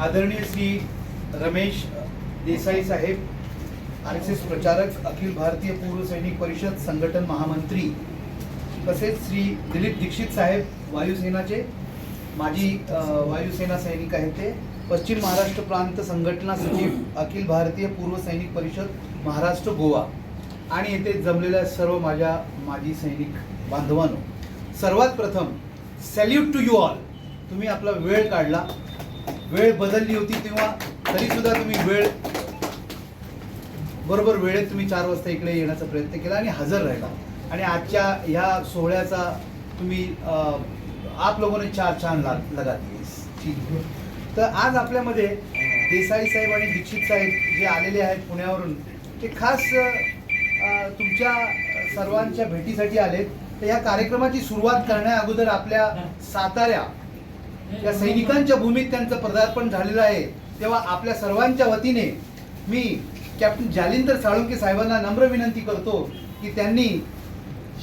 आदरणीय श्री रमेश देसाई साहेब R S S प्रचारक अखिल भारतीय पूर्व सैनिक परिषद संघटन महामंत्री तसेच श्री दिलीप दीक्षित साहेब वायुसेनाचे माजी वायुसेना सैनिक आहेत ते पश्चिम महाराष्ट्र प्रांत संघटना सचिव अखिल भारतीय पूर्व सैनिक परिषद महाराष्ट्र गोवा आणि येथे जमलेल्या सर्व माझ्या माजी सैनिक बांधवांनो सर्वात प्रथम सॅल्यूट टू यू ऑल तुम्ही आपला वेळ काढला. वेळ बदलली होती तेव्हा तरी सुद्धा तुम्ही वेळ बरोबर वेळेत तुम्ही चार वाजता इकडे येण्याचा प्रयत्न केला आणि हजर राहिला. आणि आजच्या ह्या सोहळ्याचा तुम्ही आप लोकांनी चार छान ला लगा दिली. तर आज आपल्यामध्ये देसाई साहेब आणि दीक्षित साहेब जे आलेले आहेत पुण्यावरून ते खास तुमच्या सर्वांच्या भेटीसाठी आलेत. तर या कार्यक्रमाची सुरुवात करण्या अगोदर आपल्या साताऱ्या या सैनिकांच्या भूमीत त्यांचं पदार्पण झालेलं आहे. तेव्हा आपल्या सर्वांच्या वतीने मी कॅप्टन जालिंदर साळुंके साहेबांना नम्र विनंती करतो की त्यांनी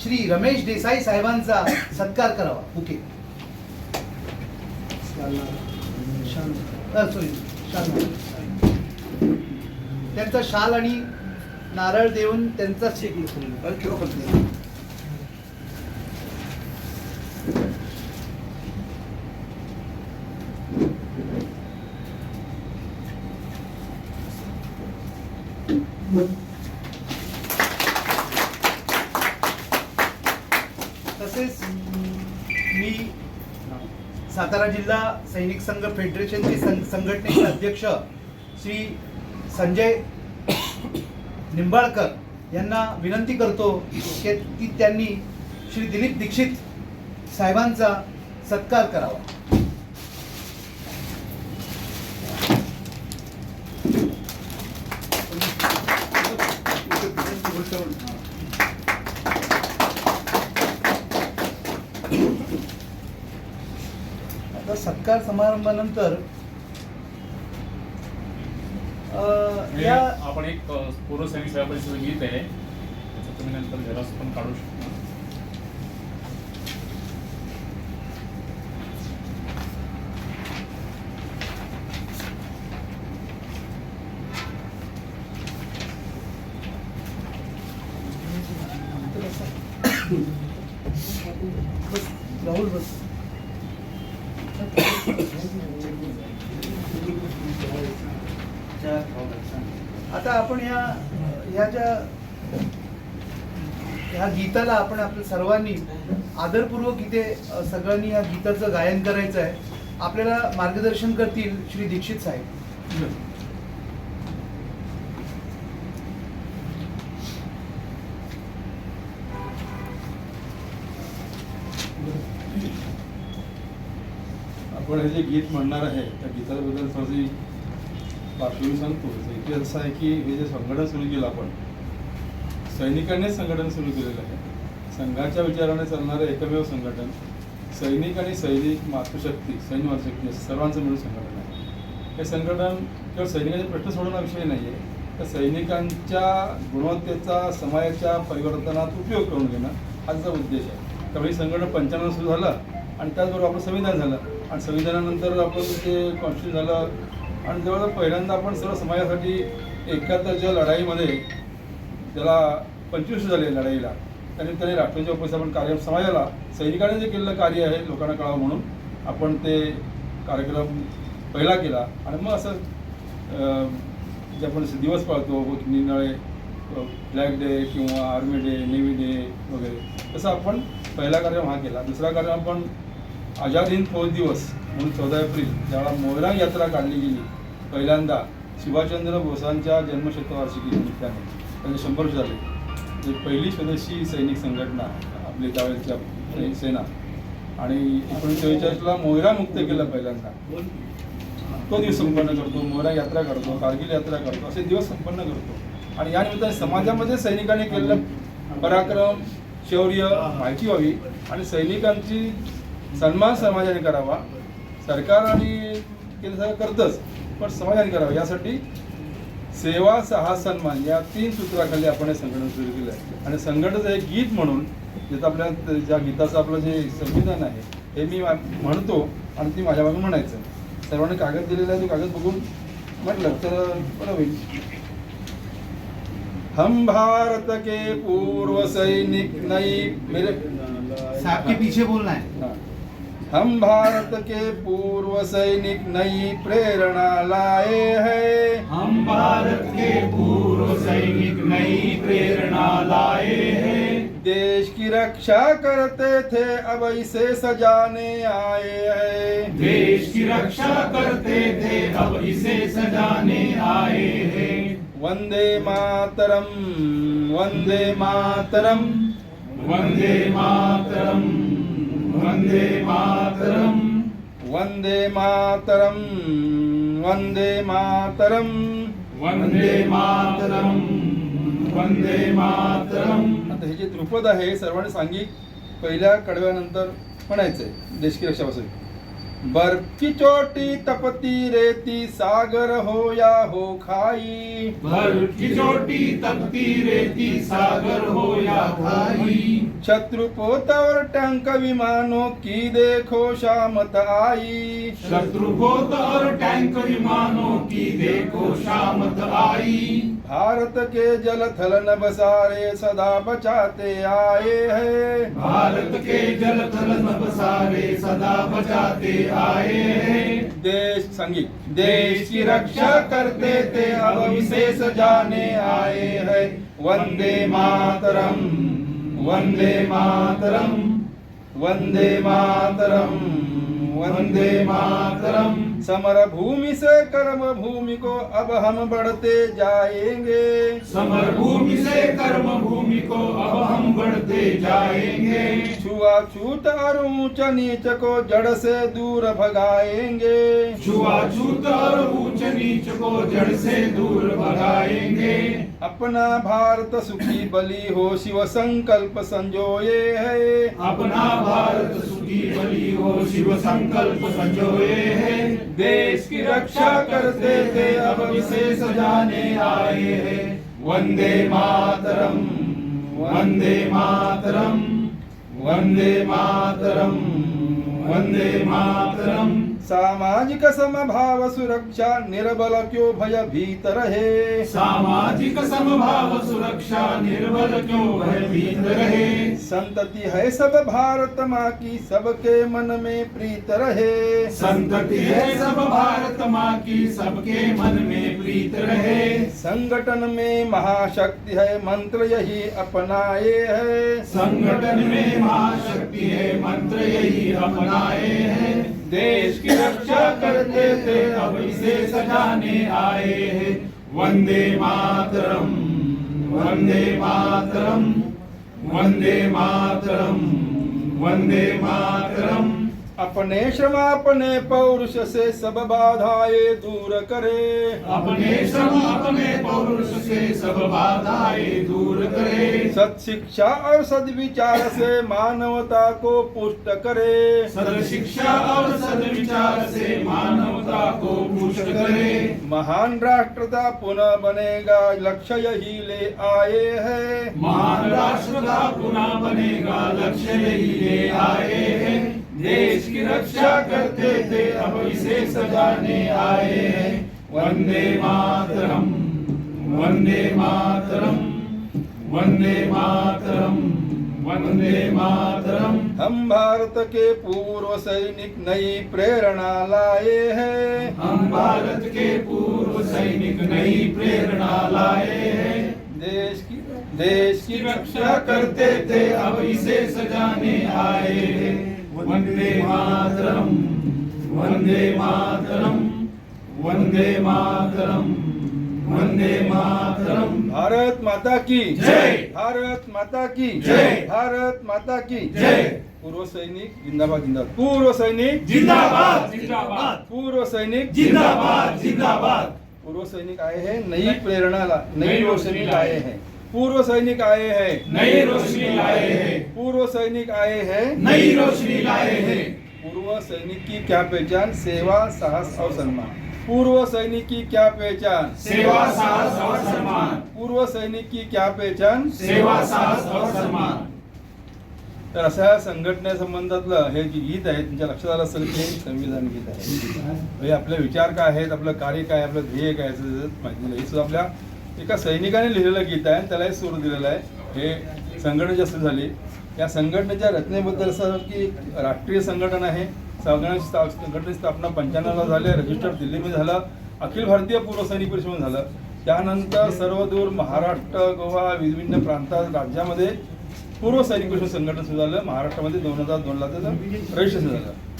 श्री रमेश देसाई साहेबांचा सत्कार करावा. ओके. त्यांचा शाल आणि नारळ देऊन त्यांचा तसेच मी सातारा जिल्हा सैनिक संघ फेडरेशनचे सं- संघटनेचे अध्यक्ष श्री संजय निंबाळकर यांना विनंती करतो की की त्यांनी श्री दिलीप दीक्षित साहेबांचा सत्कार करावा आता सत्कार समारंभानंतर अं, या आपण एक अ, पूर्व सैनिक सेवा परिषदेचं गीत आहे त्याचं तुम्ही नंतर झेरॉक्स पण काढू शकता बस, राहुल बस आता आपण या ह्या ज्या ह्या गीताला आपण आपल्या सर्वांनी आदरपूर्वक इथे सगळ्यांनी या गीताचं गायन करायचं आहे. आपल्याला मार्गदर्शन करतील श्री दीक्षित साहेब. आपण हे जे गीत म्हणणार आहे त्या गीताबद्दल थोडी पार्श्वभूमी सांगतो. इतिहास असा आहे की हे जे संघटन सुरू केलं आपण सैनिकांनीच संघटन सुरू केलेलं आहे. संघाच्या विचाराने चालणारं एकमेव संघटन सैनिक आणि सैनिक मातृशक्ती सैन्य मातृशक्ती सर्वांचं मिळून संघटन आहे. हे संघटन केवळ सैनिकांचे प्रश्न सोडवणं विषय नाही आहे तर सैनिकांच्या गुणवत्तेचा समाजाच्या परिवर्तनात उपयोग करून घेणं हा त्याचा उद्देश आहे. त्यामुळे संघटन पंचाण्णव सुरू झालं आणि त्याचबरोबर आपलं संविधान झालं. आणि संविधानानंतर आपण ते कॉन्स्टिट्यूशन झालं आणि जवळजवळ पहिल्यांदा आपण सर्व समाजासाठी एकाहत्तरच्या लढाईमध्ये ज्याला पंचवीस झाले लढाईला. त्यांनी त्याने राष्ट्रांच्या उपस्थित आपण कार्य समाजाला सैनिकांनी जे केलेलं कार्य आहे लोकांना कळावं म्हणून आपण ते कार्यक्रम पहिला केला. आणि मग असं जे आपण दिवस पाळतो निरनिराळे फ्लॅग डे किंवा आर्मी डे नेव्ही डे वगैरे तसं आपण पहिला कार्यक्रम हा केला. दुसरा कार्यक्रम आपण आझाद हिंद फौज दिवस म्हणून चौदा एप्रिल ज्यावेळा मोयरांग यात्रा काढली गेली पहिल्यांदा सुभाषचंद्र बोसांच्या जन्मशतवार्षिकी निमित्ताने. त्यांचे शंभर वर्ष झाले. ते पहिली स्वदेशी सैनिक संघटना आपली त्यावेळेच्या सेना. आणि एकोणीसशे चव्वेचाळीसला मोयरा मुक्त केलं पहिल्यांदा. तो दिवस संपन्न करतो मोहरा यात्रा करतो कारगिल यात्रा करतो असे दिवस संपन्न करतो. आणि या निमित्ताने समाजामध्ये सैनिकांनी केलेलं पराक्रम शौर्य माहिती व्हावी आणि सैनिकांची सन्मान समाजाने करावा. सरकार आणि केंद्र सरकार करतंच पण समाजाने करावं. यासाठी सेवा सहा सन्मान या तीन सूत्राखाली आपण हे संघटन सुरू केलं आहे. आणि संघटनेचं एक गीत म्हणून जिथं आपल्या ज्या गीताचं आपलं जे संविधान आहे हे मी म्हणतो आणि ती माझ्या मागून म्हणायचं. सर्वांनी कागद दिलेला आहे तो कागद बघून म्हटलं तर बरं होईल. हम भारत के पूर्व सैनिक नई मेरे साहब के पीछे बोलना हाँ। हम भारत के पूर्व सैनिक नई प्रेरणा लाए हैं। हम भारत के पूर्व सैनिक नई प्रेरणा लाए हैं। देश की रक्षा करते थे अब इसे सजाने आए हैं। देश की रक्षा करते थे अब इसे सजाने आए हैं। वंदे मातरम वंदे मातरम। वंदे मातरम। वंदे मातरम। वंदे मातरम। वंदे मातरम। वंदे मातरम। वंदे मातरम। आता हे जे द्रुपद आहे सर्वांनी सांगिक पहिल्या कडव्यानंतर म्हणायचंय देश की रक्षापासून. बर्फ़ की चोटी तपती रेती सागर हो या हो खाई। बर्फ़ की चोटी तपती रेती सागर हो या खाई। शत्रु पोतावर टैंक विमानों की देखो शामत आई। शत्रु पोत और टैंक विमानों की देखो शामत आई। भारत के जल थल नभ सारे सदा बचाते आए हैं। भारत के जल थल नभ सारे सदा बचाते देश संगीत देश की रक्षा करते थे अब विशेष जाने आए हैं। वंदे मातरम वंदे मातरम वंदे मातरम वंदे मातरम। समर भूमि से कर्म भूमि को अब हम बढ़ते जाएँगे। समर भूमि से कर्म भूमि को अब हम बढ़ते जाएँगे। छुआछूत और ऊंच नीच को जड़ से दूर भगाएँगे। छुआछूत और ऊंच नीच को जड़ से दूर भगाएँगे। अपना भारत सुखी बली हो शिव संकल्प संजोए है। अपना भारत सुखी बली हो शिव संकल्प संजोए है। देश की रक्षा करते थे अब इसे जाने आए हैं। वंदे मातरम वंदे मातरम वंदे मातरम वंदे मातरम। सामाजिक समभाव सुरक्षा निर्बल क्यों भय भीत रहे? सामाजिक समभाव सुरक्षा निर्बल क्यों भय भीत रहे? संतति है सब भारत माँ की सबके मन में प्रीत रहे। संतति है सब भारत माँ की सबके मन में प्रीत रहे। संगठन में महाशक्ति है मंत्र यही अपनाए है। संगठन में महाशक्ति है मंत्र यही अपनाए हैं। देश की रक्षा करते थे अब इसे सजाने आए हैं। वंदे मातरम वंदे मातरम वंदे मातरम वंदे मातरम। अपने श्रम अपने पौरुष से सब बाधाएँ दूर करे। अपने श्रम अपने पौरुष से सब बाधाएँ दूर करे। सत शिक्षा और सद विचार से मानवता को पुष्ट करे। सद शिक्षा और सद विचार से मानवता को पुष्ट करे। महान राष्ट्रता पुनः बनेगा लक्ष्य यही ले आए है। महान राष्ट्र का पुनः बनेगा लक्ष्य यही ले आए हैं। देश की रक्षा करते थे अब इसे सजाने आए हैं। वंदे मातरम वंदे मातरम वंदे मातरम वंदे मातरम। हम भारत के पूर्व सैनिक नई प्रेरणा लाए हैं। हम भारत के पूर्व सैनिक नई प्रेरणा लाए हैं। देश की देश की रक्षा करते थे अब इसे सजाने आए हैं। वंदे मातरम वंदे मातरम वंदे मातरम वंदे मातरम। भारत माता की जय! भारत माता की जय! भारत माता की जय! पूर्व सैनिक जिंदाबाद जिंदाबाद। पूर्व सैनिक जिंदाबाद। जिंदाबाद। पूर्व सैनिक जिंदाबाद। जिंदाबाद। पूर्व सैनिक आए हैं नई प्रेरणा ला नई रोशनी लाए हैं। पूर्व सैनिक आए हैं। नई रोशनी लाए हैं। पूर्व सैनिक आए हैं। नई रोशनी लाए हैं। पूर्व सैनिक की क्या पहचान? सेवा साहस और सम्मान। पूर्व सैनिक की क्या पहचान? सेवा साहस और सम्मान। पूर्व सैनिक की क्या पहचान? सेवा साहस और सम्मान। तर अशा संघटनेसंबंधातलं हे जे गीत आहे तुमच्या लक्षात आलं असेल की संविधान गीत आहे. आपले विचार काय आहेत आपलं कार्य काय आपलं ध्येय काय माहिती दिलं हे सुद्धा आपल्या एका सैनिकाने लिहिलेलं गीत आहे आणि त्यालाही सूर दिलेला आहे. हे संघटना जास्त झाली. या संघटनेच्या रचनेबद्दल असं की राष्ट्रीय संघटन आहे. संघटनेची स्था- संघटनेची स्थापना पंच्याण्णवला झाली रजिस्टर दिल्लीमध्ये झालं. अखिल भारतीय पूर्व सैनिक परिषदेमध्ये झालं. त्यानंतर सर्वदूर महाराष्ट्र गोवा विभिन्न प्रांतात राज्यामध्ये पूर्व सैनिक परिषद संघटन सुरू झालं. महाराष्ट्रामध्ये दोन हजार दोनला त्याचं रजिस्ट्रेशन झालं.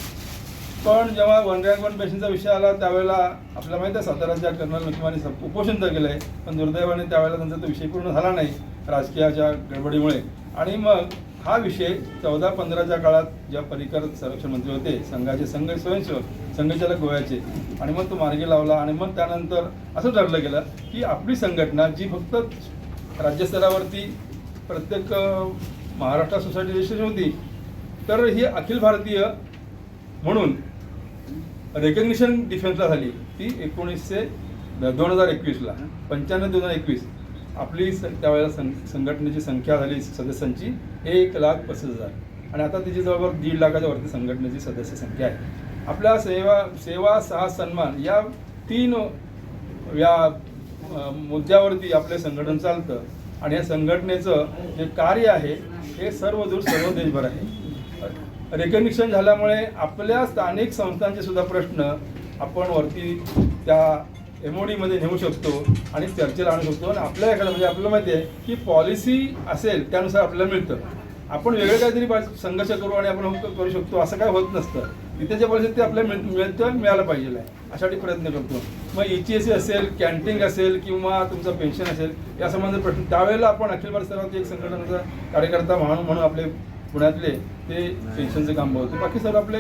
पण जेव्हा वन रँक वन पेशनचा विषय आला त्यावेळेला आपल्याला माहिती आहे साताऱ्याच्या कर्नल नकिमाने उपोषण तर केलं आहे पण दुर्दैवाने त्यावेळेला त्यांचा तो विषय पूर्ण झाला नाही राजकीयाच्या गडबडीमुळे. आणि मग हा विषय चौदा पंधराच्या काळात ज्या परिकर संरक्षण मंत्री होते संघाचे संघ स्वयंसेवक संघचालक गोव्याचे आणि मग तो मार्गी लावला आणि मग त्यानंतर असं ठरलं गेलं की आपली संघटना जी फक्त राज्यस्तरावरती प्रत्येक महाराष्ट्र सोसायटी रजिस्ट्रेशन होती तर ही अखिल भारतीय म्हणून रेकग्निशन डिफेन्सला झाली. ती एकोणीसशे दोन हजार एकवीसला पंच्याण्णव दोन हजार एकवीस. आपली त्यावेळेला सं संघटनेची संख्या झाली सदस्यांची एक लाख पस्तीस हजार. आणि आता तिची जवळपास दीड लाखाच्या वरती संघटनेची सदस्य संख्या आहे. आपल्या सेवा सेवा सहा सन्मान या तीन या मुद्द्यावरती आपले संघटन चालतं. आणि या संघटनेचं जे कार्य आहे हे सर्वदूर सर्व देशभर आहे. रेकग्निशन झाल्यामुळे आपल्या स्थानिक संस्थांचे सुद्धा प्रश्न आपण वरती त्या एममध्ये नेऊ शकतो आणि चर्चेला आणू शकतो. आणि आपल्या एखादं म्हणजे आपल्याला माहिती आहे की पॉलिसी असेल त्यानुसार आपल्याला मिळतं. आपण वेगळं काहीतरी संघर्ष करू आणि आपण करू शकतो असं काय होत नसतं. तिथे जे पॉलिसी ते आपल्याला मिळतं मिळालं पाहिजे आहे. अशासाठी प्रयत्न करतो. मग ई ची एस असेल कॅन्टीन असेल किंवा तुमचं पेन्शन असेल या संबंधित प्रश्न त्यावेळेला आपण अखिल भारत स्तरावरती एक संघटनेचा कार्यकर्ता म्हणून म्हणून आपले पुण्यातले ते पेन्शनचे काम बघतो बाकी सर आपले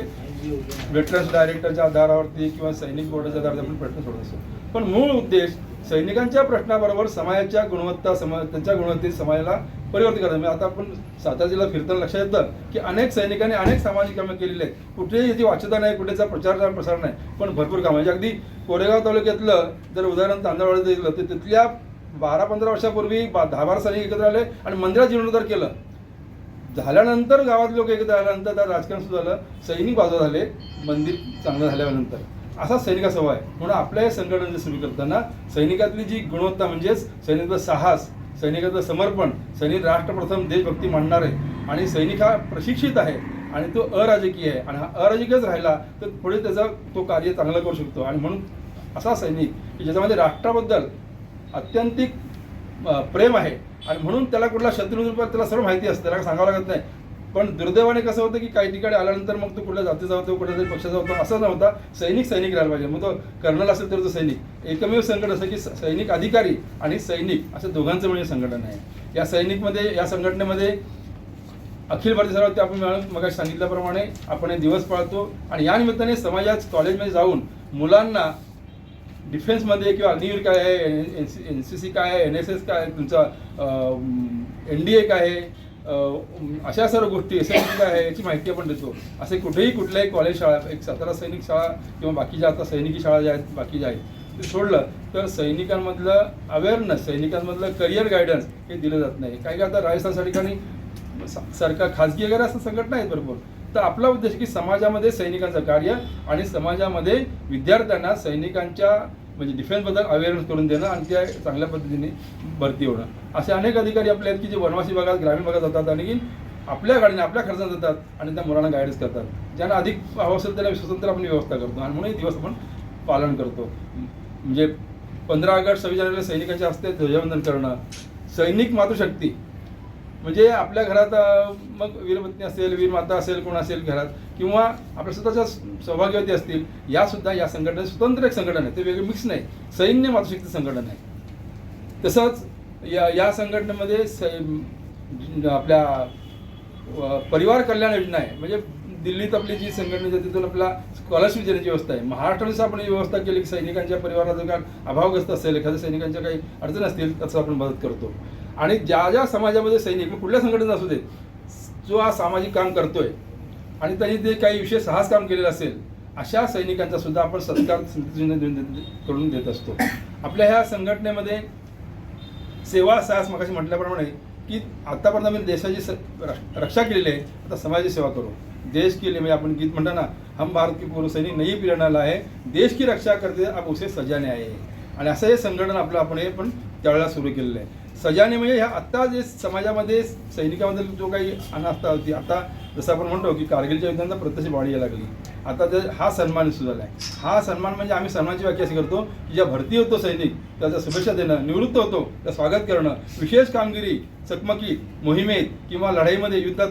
वेटरन्स डायरेक्टरच्या आधारावरती किंवा सैनिक बोर्डाच्या आधारावर आपण प्रश्न सोडत असतो. पण मूळ उद्देश सैनिकांच्या प्रश्नाबरोबर समाजाच्या गुणवत्ता समा त्यांच्या गुणवत्तेत समाजाला परिवर्तित करायचं म्हणजे आता आपण सातारा जिल्हा फिरताना लक्षात येतं की अनेक सैनिकांनी अनेक सामाजिक कामं केलेली आहेत. कुठेही याची वाच्यता नाही कुठेचा प्रचार प्रसार नाही. पण भरपूर कामं म्हणजे अगदी कोरेगाव तालुक्यातलं जर उदाहरण तांदळवाडी दिलं तर तिथल्या बारा पंधरा वर्षापूर्वी बा दहा बारा सैनिक एकत्र आले आणि मंदिरात जीर्णोद्धार केलं. झाल्यानंतर गावात लोक एकत्र आल्यानंतर त्या राजकारण सुरू झालं सैनिक बाजू झाले मंदिर चांगलं झाल्यानंतर. असा सैनिका सवय आहे. म्हणून आपल्या या संघटना सुरू करताना सैनिकातली जी गुणवत्ता म्हणजेच सैनिकाचं साहस सैनिकाचं समर्पण सैनिक राष्ट्रप्रथम देशभक्ती मांडणार आहे आणि सैनिक हा प्रशिक्षित आहे आणि तो अराजकीय आहे आणि हा अराजकीयच राहिला तर पुढे त्याचा तो कार्य चांगलं करू शकतो. आणि म्हणून असा सैनिक की ज्याच्यामध्ये राष्ट्राबद्दल अत्यंतिक प्रेम आहे आणि म्हणून त्याला कुठला शत्रू त्याला सर्व माहिती असते त्याला सांगावं लागत नाही. पण दुर्दैवाने कसं होतं की काही ठिकाणी आल्यानंतर मग तो कुठल्या जातीचा होतो कुठल्या तरी पक्षाचा होतो असं नव्हता. सैनिक सैनिक राहिला पाहिजे. मग तो कर्नल असेल तर तो सैनिक. एकमेव संकट असं की सैनिक अधिकारी आणि सैनिक असं दोघांचं म्हणजे संघटन आहे. या सैनिकमध्ये या संघटनेमध्ये अखिल भारतीय सर्वात आपण मिळून मग सांगितल्याप्रमाणे आपण हे दिवस पाळतो. आणि या निमित्ताने समाजात कॉलेजमध्ये जाऊन मुलांना डिफेन्समध्ये किंवा अग्निवीर काय आहे N C N C C काय आहे एन एस एस काय तुमचा एन डी ए काय आहे अशा सर्व गोष्टी एस एस काय आहे याची माहिती आपण देतो. असे कुठेही कुठल्याही कॉलेज शाळा एक सातारा सैनिक शाळा किंवा बाकीच्या आता सैनिकी शाळा ज्या आहेत बाकीच्या आहेत ते सोडलं तर सैनिकांमधलं अवेअरनेस सैनिकांमधलं करिअर गायडन्स हे दिलं जात नाही. काही काही आता राजस्थानच्या ठिकाणी सरकार खाजगी वगैरे असं संघटना आहेत भरपूर. तर आपला उद्देश की समाजामध्ये सैनिकांचं कार्य आणि समाजामध्ये विद्यार्थ्यांना सैनिकांच्या म्हणजे डिफेन्सबद्दल अवेअरनेस करून देणं आणि त्या चांगल्या पद्धतीने भरती होणं. असे अनेक अधिकारी आपले आहेत की जे वनवासी भागात ग्रामीण भागात जातात आणि की आपल्या गाडीने आपल्या खर्चात जातात आणि त्या मुलांना गाईडन्स करतात. ज्यांना अधिक हवं असेल त्याला स्वतंत्र आपण व्यवस्था करतो आणि म्हणून दिवस आपण पालन करतो. म्हणजे पंधरा ऑगस्ट सव्वीस जानेवारीला सैनिकांच्या हस्ते ध्वजवंदन करणं सैनिक मातृशक्ती म्हणजे आपल्या घरात मग वीरपत्नी असेल वीरमाता असेल कोण असेल घरात किंवा आपल्या स्वतःच्या सहभागीवती असतील या सुद्धा या संघटनेत स्वतंत्र एक संघटन आहे ते वेगळे मिक्स नाही. सैन्य मातृशक्ती संघटन आहे. तसंच या या संघटनेमध्ये सै- आपल्या परिवार कल्याण योजना आहे. म्हणजे दिल्लीत आपली जी संघटना आहे, तिथून आपला स्कॉलरशिप देण्याची व्यवस्था आहे. महाराष्ट्रानुसार आपण ही व्यवस्था केली की सैनिकांच्या परिवाराचा जर काय अभावग्रस्त असेल एखाद्या सैनिकांच्या काही अडचण असतील तसं आपण मदत करतो. आणि ज्या ज्या समाजामध्ये सैनिक मग कुठल्या संघटना असू दे जो हा सामाजिक काम करतोय आणि त्यांनी ते काही विशेष साहस काम केलेलं असेल अशा सैनिकांचा सुद्धा आपण सत्कार करून देत असतो. आपल्या ह्या संघटनेमध्ये सेवा साहस मगाशी म्हटल्याप्रमाणे की आतापर्यंत आम्ही देशाची स रक्षा केलेली आहे आता समाजाची सेवा करू. देश के लिए म्हणजे आपण गीत म्हणताना हम भारत की पूर्व सैनिक नाही प्रेरणा आहे देश की रक्षा करते आप उसे सजाने आहे. आणि असं हे संघटन आपलं आपण हे पण त्यावेळेला सुरू केलेलं आहे. सजाने म्हणजे ह्या आत्ता जे समाजामध्ये सैनिकाबद्दल जो काही अनास्था होती आता जसं आपण म्हणतो की कारगिलच्या युद्धांचा प्रत्यक्ष वाढ यायला लागली. आता जर हा सन्मान सुरू झाला आहे हा सन्मान म्हणजे आम्ही सन्मानाची व्याख्या अशी करतो की ज्या भरती होतो सैनिक त्याचा शुभेच्छा देणं निवृत्त होतो त्या स्वागत करणं विशेष कामगिरी चकमकी मोहिमेत किंवा लढाईमध्ये युद्धात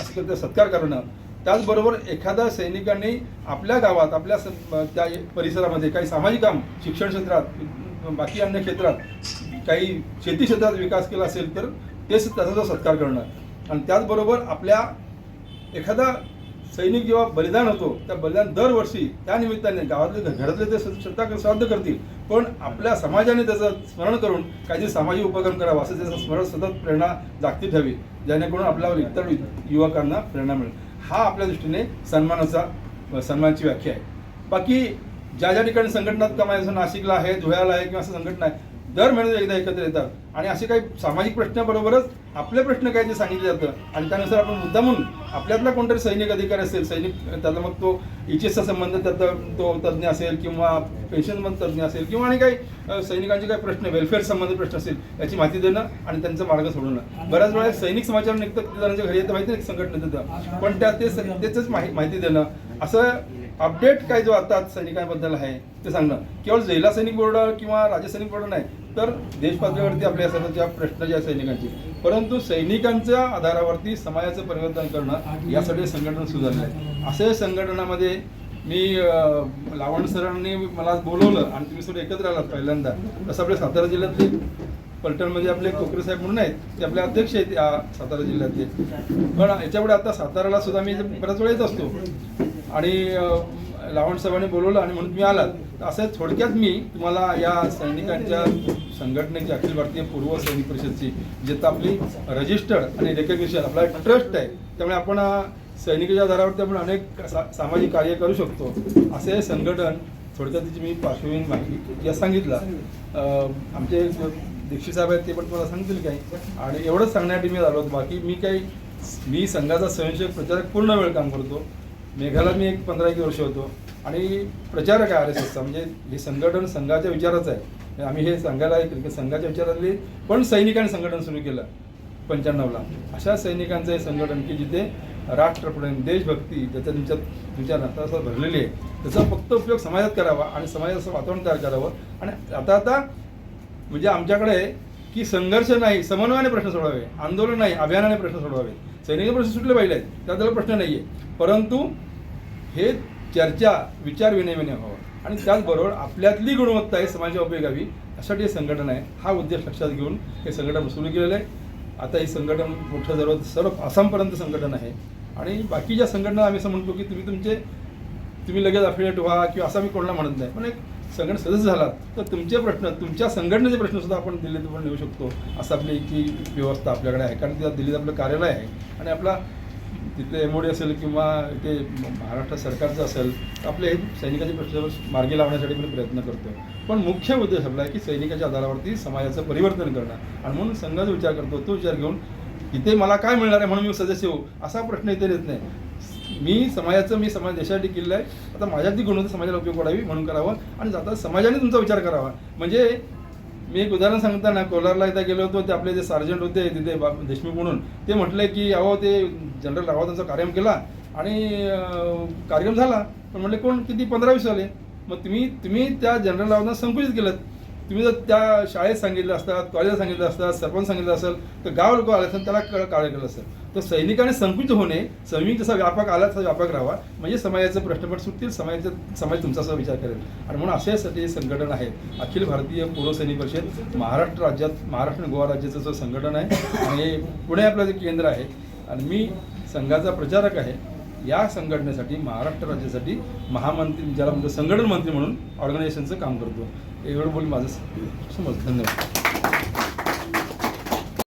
असं करता सत्कार करणं. त्याचबरोबर एखाद्या सैनिकांनी आपल्या गावात आपल्या स- त्या परिसरामध्ये काही सामाजिक काम शिक्षण क्षेत्रात बाकी अन्य क्षेत्रात काही शेती क्षेत्रात विकास केला असेल तर ते त्याचा सत्कार करणं आणि त्याचबरोबर आपल्या एखादा सैनिक जेव्हा बलिदान होतो त्या बलिदान दरवर्षी त्या निमित्ताने गावातले घरातले ते स- श्रद्धा श्राद्ध करतील. पण आपल्या समाजाने त्याचं स्मरण करून काहीतरी सामाजिक उपक्रम करावा असं त्याचं स्मरण सतत प्रेरणा जागती ठेवी जेणेकरून आपल्या इतर युवकांना प्रेरणा मिळेल. हा आपल्या दृष्टीने सन्मानाचा सन्मानाची व्याख्या आहे. बाकी ज्या ज्या ठिकाणी संघटनात कमाई नाशिकला आहे धुळ्याला आहे किंवा असं संघटना आहे दर महिन्यात एकदा एकत्र येतात. आणि असे काही सामाजिक प्रश्नाबरोबरच आपले प्रश्न काय ते सांगितले जातं. आणि त्यानुसार आपण मुद्दा म्हणून आपल्यातला कोणतरी सैनिक अधिकारी असेल सैनिक त्याला मग तो इचेसचा संबंध त्याचा तो तज्ज्ञ असेल किंवा पेन्शन तज्ज्ञ असेल किंवा आणि काही सैनिकांचे काही प्रश्न वेलफेअर संबंधित प्रश्न असेल याची माहिती देणं आणि त्यांचा मार्ग सोडवणं. बऱ्याच वेळा सैनिक समाचार निघतं घरी येतं माहिती नाही संघटनेत पण त्या ते त्याचंच माहिती देणं. असं अपडेट काय जो आता सैनिकांबद्दल आहे ते सांगणं केवळ जिल्हा सैनिक बोर्ड किंवा राज्य सैनिक बोर्ड नाही तर देश पातळीवरती आपल्या सर्वच्या प्रश्न जे सैनिकांचे. परंतु सैनिकांच्या आधारावरती समाजाचं परिवर्तन करणं यासाठी संघटन सुधारलं आहे. असे संघटनामध्ये मी लावण सरांनी मला बोलवलं आणि तुम्ही सुद्धा एकत्र आलात पहिल्यांदा. तसं आपल्या सातारा जिल्ह्यातले पलटणमध्ये आपले कोकरे साहेब म्हणून आहेत ते आपले अध्यक्ष आहेत या सातारा जिल्ह्यातले. पण याच्यापुढे आता साताराला सुद्धा मी बऱ्याच वेळ येत असतो. आणि लावण साहेबांनी बोलवलं आणि म्हणून मी आलात. असं थोडक्यात मी तुम्हाला या सैनिकांच्या संघटनेची अखिल भारतीय पूर्व सैनिक परिषदची जिथं आपली रजिस्टर्ड आणि रेकग्निशन आपला ट्रस्ट आहे त्यामुळे आपण सैनिकाच्या आधारावरती आपण अनेक सा सामाजिक कार्य करू शकतो. असे संघटन थोडक्यात तिची मी पार्श्वभूमी माहिती या सांगितलं. आमचे दीक्षित साहेब आहेत ते पण तुम्हाला सांगतील काही. आणि एवढंच सांगण्यासाठी मी आलो होतो. बाकी मी काही मी संघाचा स्वयंसेवक प्रचारक पूर्ण वेळ काम करतो. मेघालयात मी एक पंधरा एक वर्ष होतो. आणि प्रचारक आहे आर एस एसचा म्हणजे हे संघटन संघाच्या विचाराचं आहे. म्हणजे आम्ही हे सांगायला संघाच्या विचारातले पण सैनिकांनी संघटन सुरू केलं. पंच्याण्णवला. अशा सैनिकांचं हे संघटन की जिथे राष्ट्रप्रेम देशभक्ती ज्याच्या तुमच्यात तुमच्या रक्ताचा भरलेली आहे त्याचा फक्त उपयोग समाजात करावा आणि समाजाचं वातावरण तयार करावं. आणि आता आता म्हणजे आमच्याकडे आहे की संघर्ष नाही समन्वयाने प्रश्न सोडवावे आंदोलन नाही अभियानाने प्रश्न सोडवावे. सैनिक प्रश्न सुटले पाहिजे आहेत त्याबद्दल प्रश्न नाही आहे परंतु हे चर्चा विचार विनिमय व्हावं. आणि त्याचबरोबर आपल्यातली गुणवत्ता आहे समाजाच्या उपयोगावी यासाठी हे संघटन आहे. हा उद्देश लक्षात घेऊन हे संघटन सुरू केलेलं आहे. आता हे संघटन मोठं सर्व सर्व आसामपर्यंत संघटन आहे. आणि बाकीच्या संघटना आम्ही असं म्हणतो की तुम्ही तुमचे तुम्ही लगेच अफिलिएट व्हा किंवा असं मी कोणाला म्हणत नाही. पण एक संघटन सदस्य झालात तर तुमचे प्रश्न तुमच्या संघटनेचे प्रश्नसुद्धा आपण दिल्लीत पण नेऊ शकतो. असं आपली की व्यवस्था आपल्याकडे आहे. कारण तिथं दिल्लीत आपलं कार्यालय आहे. आणि आपला तिथले एम असेल किंवा ते महाराष्ट्र सरकारचं असेल आपले हे सैनिकाचे प्रश्न मार्गी लावण्यासाठी मी प्रयत्न करतो पण मुख्य उद्देश आपला आहे की सैनिकाच्या आधारावरती समाजाचं परिवर्तन करणं. आणि म्हणून संघाचा विचार करतो तो विचार घेऊन इथे मला काय मिळणार आहे म्हणून मी सदस्य होऊ? असा प्रश्न इथे येत नाही. मी समाजाचं मी समाज देशासाठी केलेलं आहे. आता माझ्यातली गुणवत्ता समाजाला उपयोग पडावी म्हणून करावं. आणि जाता समाजाने तुमचा विचार करावा. म्हणजे मी एक उदाहरण सांगताना कोलारला एकदा गेलो होतो ते आपले जे सार्जंट होते तिथे बा देशमुख म्हणून ते म्हटले की अहो ते जनरल रावतांचा कार्यक्रम केला आणि कार्यक्रम झाला. पण म्हटले कोण? किती? पंधरा वीस झाले मग तुम्ही तुम्ही त्या जनरल रावतांना संकुचित केलं. तुम्ही जर त्या शाळेत सांगितलं असतात कॉलेजात सांगितलं असतात सरपंच सांगितलं असेल तर गाव लोक आले असेल त्याला कळ काळ केलं असेल. तर सैनिकाने संकुचित होणे सैनिक जसा व्यापक आला तसा व्यापक राहावा. म्हणजे समाजाचे प्रश्न पण सुटतील समाजाचे समाज तुमचा असा विचार करेल. आणि म्हणून अशासाठी हे संघटन आहे अखिल भारतीय पूर्व सैनिक परिषद महाराष्ट्र राज्यात महाराष्ट्र आणि गोवा राज्याचं जो संघटन आहे. आणि पुणे आपलं जे केंद्र आहे. आणि मी संघाचा प्रचारक आहे. या संघटनेसाठी महाराष्ट्र राज्यासाठी महामंत्री ज्याला म्हणतो संघटन मंत्री म्हणून ऑर्गनायझेशनचं काम करतो. 여러분이 맞았습니다. 정말 끝내고.